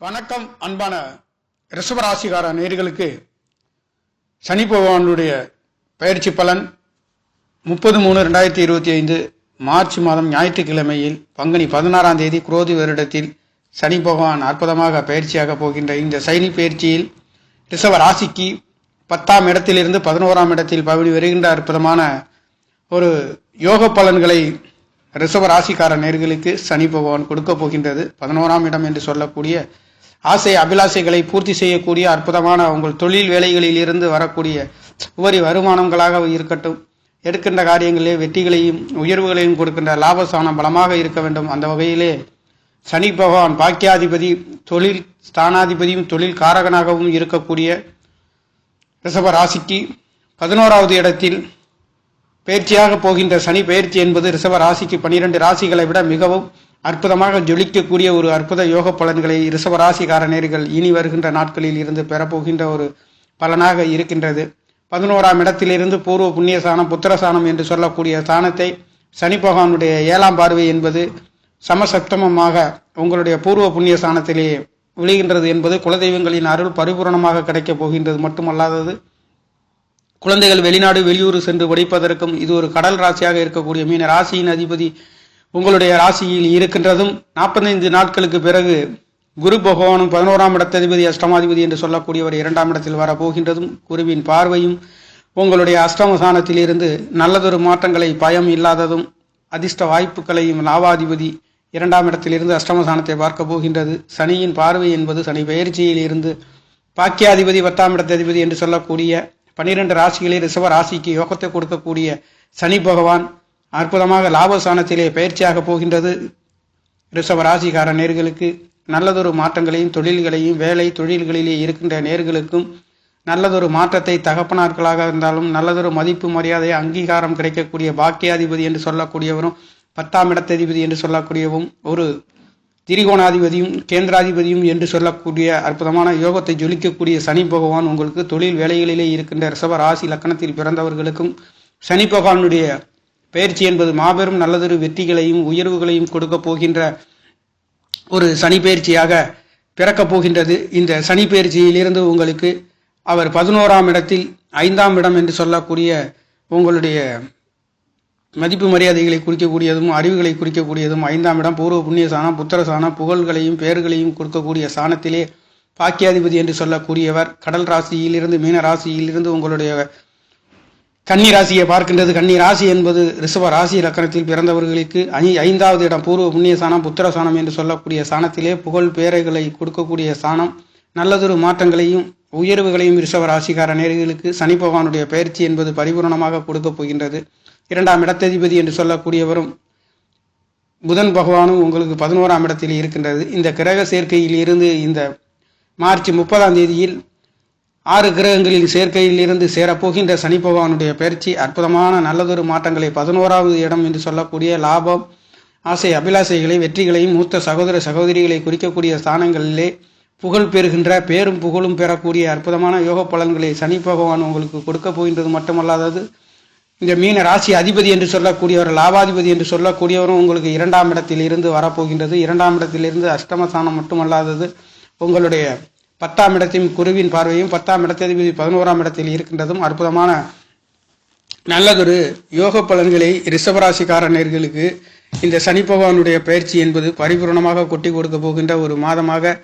வணக்கம் அன்பான ரிஷபராசிகார நேர்களுக்கு சனி பகவானுடைய பயிற்சி பலன் முப்பது மூணு ரெண்டாயிரத்தி இருபத்தி ஐந்து மார்ச் மாதம் ஞாயிற்றுக்கிழமையில் பங்குனி பதினாறாம் தேதி குரோதி வருடத்தில் சனி பகவான் அற்புதமாக பயிற்சியாக போகின்ற இந்த சைனி பயிற்சியில் ரிஷப ராசிக்கு பத்தாம் இடத்திலிருந்து பதினோராம் இடத்தில் பவனி வருகின்ற அற்புதமான ஒரு யோக பலன்களை ரிஷப ராசிக்கார நேர்களுக்கு சனி பகவான் கொடுக்க போகின்றது. பதினோராம் இடம் என்று சொல்லக்கூடிய ஆசை அபிலாசைகளை பூர்த்தி செய்யக்கூடிய அற்புதமான உங்கள் தொழில் வேலைகளில் இருந்து வரக்கூடிய உபரி வருமானங்களாக இருக்கட்டும். எடுக்கின்ற காரியங்களிலே வெற்றிகளையும் உயர்வுகளையும் கொடுக்கின்ற லாபஸ்தானம் பலமாக இருக்க வேண்டும். அந்த வகையிலே சனி பகவான் பாக்கியாதிபதி தொழில் ஸ்தானாதிபதியும் தொழில் காரகனாகவும் இருக்கக்கூடிய ரிஷப ராசிக்கு பதினோராவது இடத்தில் பயிற்சியாக போகின்ற சனி பயிற்சி என்பது ரிஷப ராசிக்கு பனிரெண்டு ராசிகளை விட மிகவும் அற்புதமாக ஜொலிக்கக்கூடிய ஒரு அற்புத யோக பலன்களை ரிஷப நேர்கள் இனி வருகின்ற நாட்களில் இருந்து பெறப்போகின்ற ஒரு பலனாக இருக்கின்றது. பதினோராம் இடத்திலிருந்து பூர்வ புண்ணிய சாணம் புத்திரசானம் என்று சொல்லக்கூடிய ஸ்தானத்தை சனி பகவானுடைய ஏழாம் பார்வை என்பது சமசப்தமமாக உங்களுடைய பூர்வ புண்ணிய ஸ்தானத்திலே விழுகின்றது என்பது குலதெய்வங்களின் அருள் பரிபூரணமாக கிடைக்கப் போகின்றது. மட்டுமல்லாதது குழந்தைகள் வெளிநாடு வெளியூர் சென்று படிப்பதற்கும் இது ஒரு கடல் ராசியாக இருக்கக்கூடிய மீன ராசியின் அதிபதி உங்களுடைய ராசியில் இருக்கின்றதும் நாற்பத்தைந்து நாட்களுக்கு பிறகு குரு பகவானும் பதினோராம் இடத்ததிபதி அஷ்டமாதிபதி என்று சொல்லக்கூடியவர் இரண்டாம் இடத்தில் வரப்போகின்றதும் குருவின் பார்வையும் உங்களுடைய அஷ்டமசானத்தில் இருந்து நல்லதொரு மாற்றங்களை பயம் இல்லாததும் அதிர்ஷ்ட வாய்ப்புகளையும் லாபாதிபதி இரண்டாம் இடத்திலிருந்து அஷ்டமசானத்தை பார்க்க போகின்றது. சனியின் பார்வை என்பது சனி பயிற்சியில் இருந்து பாக்கியாதிபதி பத்தாம் இடத்ததிபதி என்று சொல்லக்கூடிய பனிரெண்டு ராசிகளே ரிசவ ராசிக்கு யோகத்தை கொடுக்கக்கூடிய சனி பகவான் அற்புதமாக லாபஸ்தானத்திலே பயிற்சியாக போகின்றது. ரிஷப ராசிகார நேர்களுக்கு நல்லதொரு மாற்றங்களையும் தொழில்களையும் வேலை தொழில்களிலே இருக்கின்ற நேர்களுக்கும் நல்லதொரு மாற்றத்தை தகப்பனார்களாக இருந்தாலும் நல்லதொரு மதிப்பு மரியாதை அங்கீகாரம் கிடைக்கக்கூடிய பாக்கியாதிபதி என்று சொல்லக்கூடியவரும் பத்தாம் இடத்ததிபதி என்று சொல்லக்கூடியவும் ஒரு திரிகோணாதிபதியும் கேந்திராதிபதியும் என்று சொல்லக்கூடிய அற்புதமான யோகத்தை ஜொலிக்கக்கூடிய சனி பகவான் உங்களுக்கு தொழில் வேலைகளிலே இருக்கின்ற ரிஷப ராசி லக்கணத்தில் பிறந்தவர்களுக்கும் சனி பகவானுடைய பயிற்சி என்பது மாபெரும் நல்லதொரு வெற்றிகளையும் உயர்வுகளையும் கொடுக்க போகின்ற ஒரு சனி பயிற்சியாக பிறக்கப் போகின்றது. இந்த சனி பயிற்சியிலிருந்து உங்களுக்கு அவர் பதினோராம் இடத்தில் ஐந்தாம் இடம் என்று சொல்லக்கூடிய உங்களுடைய மதிப்பு மரியாதைகளை குறிக்கக்கூடியதும் அறிவுகளை குறிக்கக்கூடியதும் ஐந்தாம் இடம் பூர்வ புண்ணிய சாணம் புத்திர சாணம் புகழ்களையும் பெயர்களையும் கொடுக்கக்கூடிய சாணத்திலே பாக்கியாதிபதி என்று சொல்லக்கூடியவர். கடல் ராசியிலிருந்து மீன ராசியிலிருந்து உங்களுடைய கன்னி ராசியை பார்க்கின்றது. கன்னி ராசி என்பது ரிஷப ராசி லக்கணத்தில் பிறந்தவர்களுக்கு ஐ ஐந்தாவது இடம் பூர்வ புண்ணிய சாணம் புத்திர சாணம் என்று சொல்லக்கூடிய சாணத்திலே புகழ் பேரைகளை கொடுக்கக்கூடிய சாணம். நல்லதொரு மாற்றங்களையும் உயர்வுகளையும் ரிஷப ராசிக்கார நேர்களுக்கு சனி பகவானுடைய பயிற்சி என்பது பரிபூரணமாக கொடுக்கப் போகின்றது. இரண்டாம் இடத்ததிபதி என்று சொல்லக்கூடியவரும் புதன் பகவானும் உங்களுக்கு பதினோராம் இடத்தில் இருக்கின்றது. இந்த கிரக சேர்க்கையில் இருந்து இந்த மார்ச் முப்பதாம் தேதியில் ஆறு கிரகங்களின் சேர்க்கையில் இருந்து சேரப்போகின்ற சனி பகவானுடைய பயிற்சி அற்புதமான நல்லதொரு மாற்றங்களை பதினோராவது இடம் என்று சொல்லக்கூடிய லாபம் ஆசை அபிலாசைகளை வெற்றிகளையும் மூத்த சகோதர சகோதரிகளை குறிக்கக்கூடிய ஸ்தானங்களிலே புகழ் பெறுகின்ற பேரும் புகழும் பெறக்கூடிய அற்புதமான யோக பலன்களை சனி பகவான் உங்களுக்கு கொடுக்க போகின்றது மட்டுமல்லாதது இந்த மீன ராசி அதிபதி என்று சொல்லக்கூடியவர் லாபாதிபதி என்று சொல்லக்கூடியவரும் உங்களுக்கு இரண்டாம் இடத்தில் இருந்து வரப்போகின்றது. இரண்டாம் இடத்திலிருந்து அஷ்டமஸ்தானம் மட்டுமல்லாதது உங்களுடைய பத்தாம் இடத்தையும் குருவின் பார்வையும் பத்தாம் இடத்ததிபதி பதினோராம் இடத்தில் இருக்கின்றதும் அற்புதமான நல்லதொரு யோக பலன்களை ரிஷபராசிக்காரர்களுக்கு இந்த சனி பகவானுடைய பயிற்சி என்பது பரிபூர்ணமாக கொட்டி கொடுக்க போகின்ற ஒரு மாதமாக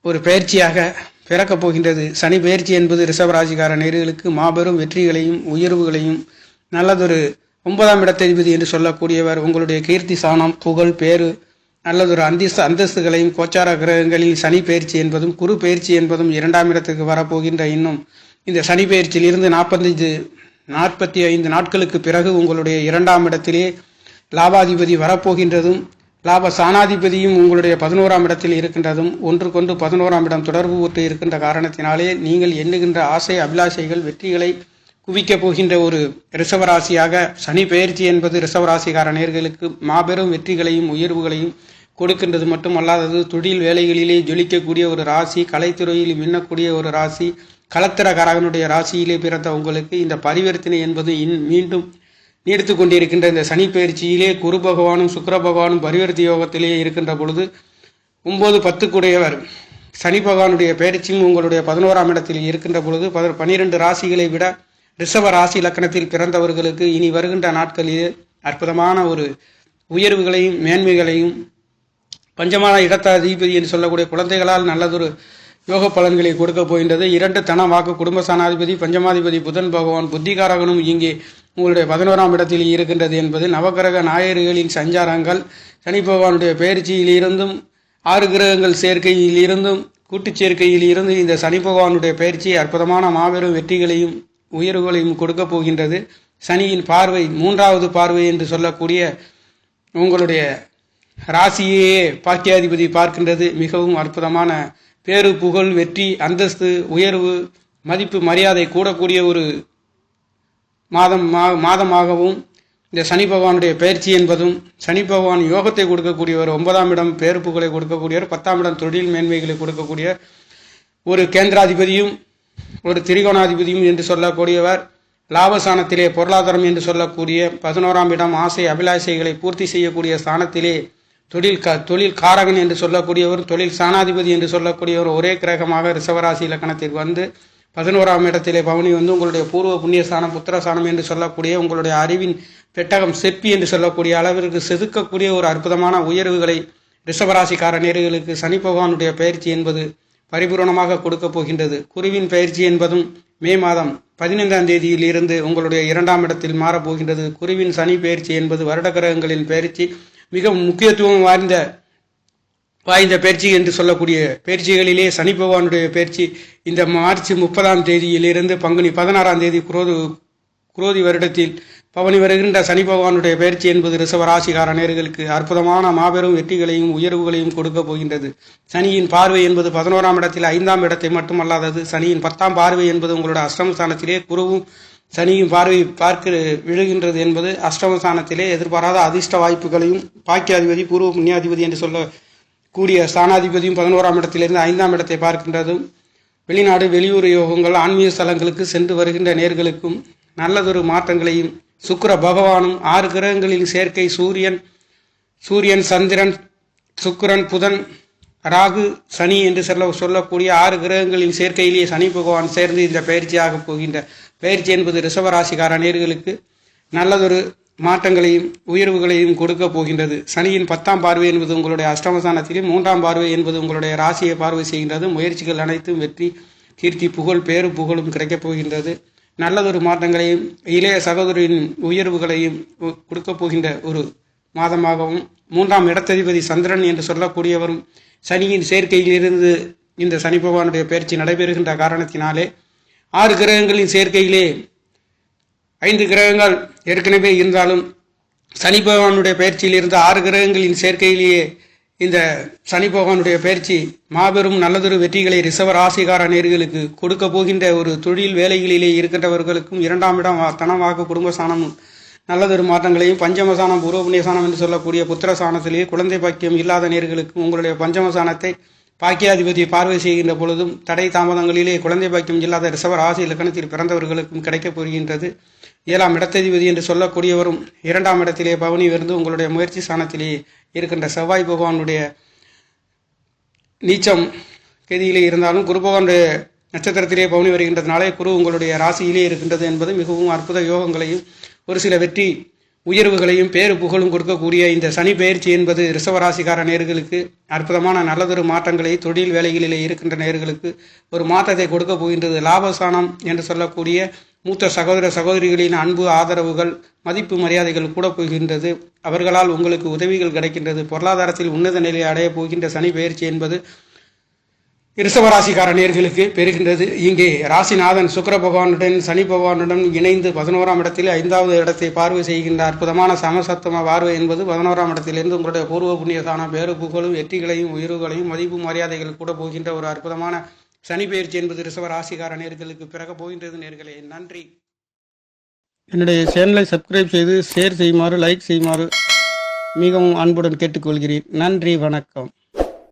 ஒரு பயிற்சியாக பிறக்கப் போகின்றது. சனி பயிற்சி என்பது ரிஷபராசிக்கார நேர்களுக்கு மாபெரும் வெற்றிகளையும் உயர்வுகளையும் நல்லதொரு ஒன்பதாம் இடத்ததிபதி என்று சொல்லக்கூடியவர் உங்களுடைய கீர்த்தி சாணம் புகழ் பேரு நல்லதொரு அந்தஸ்து அந்தஸ்துகளையும் கோச்சார கிரகங்களில் சனி பயிற்சி என்பதும் குரு பயிற்சி என்பதும் இரண்டாம் இடத்துக்கு வரப்போகின்ற இன்னும். இந்த சனி பயிற்சியிலிருந்து நாற்பத்தஞ்சு நாற்பத்தி ஐந்து நாட்களுக்கு பிறகு உங்களுடைய இரண்டாம் இடத்திலே லாபாதிபதி வரப்போகின்றதும் லாப சாணாதிபதியும் உங்களுடைய பதினோராம் இடத்தில் இருக்கின்றதும் ஒன்றுக்கொன்று பதினோராம் இடம் தொடர்பு ஊற்று இருக்கின்ற காரணத்தினாலே நீங்கள் எண்ணுகின்ற ஆசை அபிலாஷைகள் வெற்றிகளை குவிக்கப் போகின்ற ஒரு ரிசவராசியாக சனி பெயர்ச்சி என்பது ரிசவராசிக்கார நேர்களுக்கு மாபெரும் வெற்றிகளையும் உயர்வுகளையும் கொடுக்கின்றது. மட்டுமல்லாதது தொழில் வேலைகளிலே ஜொலிக்கக்கூடிய ஒரு ராசி கலைத்துறையில் மின்னக்கூடிய ஒரு ராசி களத்திரகாரகனுடைய ராசியிலே பிறந்த உங்களுக்கு இந்த பரிவர்த்தனை என்பது இன் மீண்டும் நீடித்து கொண்டிருக்கின்ற இந்த சனி பயிற்சியிலே குரு பகவானும் சுக்கர பகவானும் பரிவர்த்தி யோகத்திலே இருக்கின்ற பொழுது ஒம்பது பத்துக்குடையவர். சனி பகவானுடைய பயிற்சியும் உங்களுடைய பதினோராம் இடத்தில் இருக்கின்ற பொழுது பத பனிரெண்டு ராசிகளை விட ரிஷப ராசி லக்கணத்தில் பிறந்தவர்களுக்கு இனி வருகின்ற நாட்களில் அற்புதமான ஒரு உயர்வுகளையும் மேன்மைகளையும் பஞ்சமான இடத்தாதிபதி என்று சொல்லக்கூடிய குழந்தைகளால் நல்லதொரு யோக பலன்களை கொடுக்க போகின்றது. இரண்டு தன வாக்கு குடும்ப சனாதிபதி பஞ்சமாதிபதி புதன் பகவான் புத்திகாரகனும் இங்கே உங்களுடைய பதினோராம் இடத்தில் இருக்கின்றது என்பது நவகிரக நாயர்களின் சஞ்சாரங்கள். சனி பகவானுடைய பயிற்சியில் இருந்தும் ஆறு கிரகங்கள் சேர்க்கையில் இருந்தும் கூட்டுச் சேர்க்கையில் இருந்து இந்த சனி பகவானுடைய பயிற்சி அற்புதமான மாபெரும் வெற்றிகளையும் உயர்வுகளையும் கொடுக்க போகின்றது. சனியின் பார்வை மூன்றாவது பார்வை என்று சொல்லக்கூடிய உங்களுடைய ராசியே பாக்கியாதிபதி பார்க்கின்றது. மிகவும் அற்புதமான பேரு புகழ் வெற்றி அந்தஸ்து உயர்வு மதிப்பு மரியாதை கூடக்கூடிய ஒரு மாதம் மா- மாதமாகவும் இந்த சனி பகவானுடைய பயிற்சி என்பதும் சனி பகவான் யோகத்தை கொடுக்கக்கூடியவர் ஒன்பதாம் இடம் பேரு புகழை கொடுக்கக்கூடியவர் பத்தாம் இடம் தொழில் மேன்மைகளை கொடுக்கக்கூடிய ஒரு கேந்திராதிபதியும் ஒரு திரிகோணாதிபதியும் என்று சொல்லக்கூடியவர் லாபஸ்தானத்திலே பொருளாதாரம் என்று சொல்லக்கூடிய பதினோராம் இடம் ஆசை அபிலாஷைகளை பூர்த்தி செய்யக்கூடிய ஸ்தானத்திலே தொழில் க தொழில் காரகன் என்று சொல்லக்கூடியவர் தொழில் சாணாதிபதி என்று சொல்லக்கூடியவர் ஒரே கிரகமாக ரிஷவராசி இலக்கணத்திற்கு வந்து பதினோராம் இடத்திலே பவனி வந்து உங்களுடைய பூர்வ புண்ணியஸ்தானம் புத்திரஸ்தானம் என்று சொல்லக்கூடிய உங்களுடைய அறிவின் பெட்டகம் செப்பி என்று சொல்லக்கூடிய அளவிற்கு செதுக்கக்கூடிய ஒரு அற்புதமான உயர்வுகளை ரிஷபராசிக்கார நேர்களுக்கு சனி பகவானுடைய பயிற்சி என்பது பரிபூரணமாக கொடுக்க போகின்றது. குருவின் பயிற்சி என்பதும் மே மாதம் பதினைந்தாம் தேதியில் இருந்து உங்களுடைய இரண்டாம் இடத்தில் மாறப்போகின்றது குருவின் சனி பயிற்சி என்பது வருட கிரகங்களின் பயிற்சி மிக முக்கியத்துவம் வாய்ந்த வாய்ந்த பயிற்சி என்று சொல்லக்கூடிய பயிற்சிகளிலே சனி பகவானுடைய பயிற்சி இந்த மார்ச் முப்பதாம் தேதியிலிருந்து பங்குனி பதினாறாம் தேதி குரோது குரோதி வருடத்தில் பவனி வருகின்ற சனி பகவானுடைய பயிற்சி என்பது ரிஷவராசிகார நேர்களுக்கு அற்புதமான மாபெரும் வெற்றிகளையும் உயர்வுகளையும் கொடுக்க போகின்றது. சனியின் பார்வை என்பது பதினோராம் இடத்தில் ஐந்தாம் இடத்தை மட்டுமல்லாதது சனியின் பத்தாம் பார்வை என்பது உங்களுடைய அஷ்டமஸ்தானத்திலே குருவும் சனியும் பார்வை பார்க்க விழுகின்றது என்பது அஷ்டமஸ்தானத்திலே எதிர்பாராத அதிர்ஷ்ட வாய்ப்புகளையும் பாக்கியாதிபதி பூர்வ புண்ணியாதிபதி என்று சொல்ல கூடிய ஸ்தானாதிபதியும் பதினோராம் இடத்திலிருந்து ஐந்தாம் இடத்தை பார்க்கின்றதும். வெளிநாடு வெளியூர் யோகங்கள் ஆன்மீக ஸ்தலங்களுக்கு சென்று வருகின்ற நேர்களுக்கும் நல்லதொரு மாற்றங்களையும் சுக்கர பகவானும் ஆறு கிரகங்களின் சேர்க்கை சூரியன் சூரியன் சந்திரன் சுக்கிரன் புதன் ராகு சனி என்று சொல்ல சொல்லக்கூடிய ஆறு கிரகங்களின் சேர்க்கையிலேயே சனி பகவான் சேர்ந்து இந்த பயிற்சியாக போகின்ற பயிற்சி என்பது ரிஷபராசிக்கார நேர்களுக்கு நல்லதொரு மாற்றங்களையும் உயர்வுகளையும் கொடுக்க போகின்றது. சனியின் பத்தாம் பார்வை என்பது உங்களுடைய அஷ்டமஸ்தானத்திலும் மூன்றாம் பார்வை என்பது உங்களுடைய ராசியை பார்வை செய்கின்றது. முயற்சிகள் அனைத்தும் வெற்றி கீர்த்தி புகழ் பேரு புகழும் கிடைக்கப் போகின்றது. நல்லதொரு மாற்றங்களையும் இளைய சகோதரியின் உயர்வுகளையும் கொடுக்கப் போகின்ற ஒரு மாதமாகவும் மூன்றாம் இடத்ததிபதி சந்திரன் என்று சொல்லக்கூடியவரும் சனியின் சேர்க்கையிலிருந்து இந்த சனி பகவானுடைய பயிற்சி நடைபெறுகின்ற காரணத்தினாலே ஆறு கிரகங்களின் சேர்க்கையிலே ஐந்து கிரகங்கள் ஏற்கனவே இருந்தாலும் சனி பகவானுடைய பயிற்சியில் இருந்த ஆறு கிரகங்களின் சேர்க்கையிலேயே இந்த சனி பகவானுடைய பயிற்சி மாபெரும் நல்லதொரு வெற்றிகளை ரிசவ ராசிகார நேர்களுக்கு கொடுக்க போகின்ற ஒரு தொழில் வேலைகளிலே இருக்கின்றவர்களுக்கும் இரண்டாம் இடம் தனமாக குடும்ப சாணமும் நல்லதொரு மாற்றங்களையும் பஞ்சமசானம் பூர்வ சாணம் என்று சொல்லக்கூடிய புத்திரசானத்திலேயே குழந்தை பாக்கியம் இல்லாத நேர்களுக்கும் உங்களுடைய பஞ்சமசானத்தை பாக்கியாதிபதி பார்வை செய்கின்ற பொழுதும் தடை தாமதங்களிலே குழந்தை பாக்கியம் இல்லாத ரிசவ ராசி இலக்கணத்தில் பிறந்தவர்களுக்கும் கிடைக்கப் போகின்றது. ஏழாம் இடத்ததிபதி என்று சொல்லக்கூடியவரும் இரண்டாம் இடத்திலே பவனி இருந்து உங்களுடைய முயற்சி ஸ்தானத்திலே இருக்கின்ற செவ்வாய் பகவானுடைய நீச்சம் கதியிலே இருந்தாலும் குரு பகவானுடைய நட்சத்திரத்திலே பவுனி வருகின்றதுனாலே குரு உங்களுடைய ராசியிலே இருக்கின்றது என்பது மிகவும் அற்புத யோகங்களையும் ஒரு சில வெற்றி உயர்வுகளையும் பேரு புகழும் கொடுக்கக்கூடிய இந்த சனி பயிற்சி என்பது ரிஷவராசிக்கார நேர்களுக்கு அற்புதமான நல்லதொரு மாற்றங்களை தொழில் வேலைகளிலே இருக்கின்ற நேர்களுக்கு ஒரு மாற்றத்தை கொடுக்க போகின்றது. லாபஸ்தானம் என்று சொல்லக்கூடிய மூத்த சகோதர சகோதரிகளின் அன்பு ஆதரவுகள் மதிப்பு மரியாதைகள் கூட போகின்றது. அவர்களால் உங்களுக்கு உதவிகள் கிடைக்கின்றது. பொருளாதாரத்தில் உன்னத நிலையை அடையப் போகின்ற சனி பயிற்சி என்பது ரிஷபராசிக்கார நேர்களுக்கு பெறுகின்றது. இங்கே ராசிநாதன் சுக்கர பகவானுடன் சனி பகவானுடன் இணைந்து பதினோராம் இடத்தில் ஐந்தாவது இடத்தை பார்வை செய்கின்ற அற்புதமான சமசத்தம பார்வை என்பது பதினோராம் இடத்திலிருந்து உங்களுடைய பூர்வ புண்ணியதான பேரு புகழும் வெற்றிகளையும் உயர்வுகளையும் மதிப்பு மரியாதைகள் கூட போகின்ற ஒரு அற்புதமான சனி பயிற்சி என்பது ரிஷப ராசிக்கார நேர்களுக்கு பிறகு போகின்றது நேர்களே. நன்றி. என்னுடைய சேனலை சப்ஸ்கிரைப் செய்து ஷேர் செய்யுமாறு லைக் செய்யுமாறு மிகவும் அன்புடன் கேட்டுக்கொள்கிறேன். நன்றி வணக்கம்.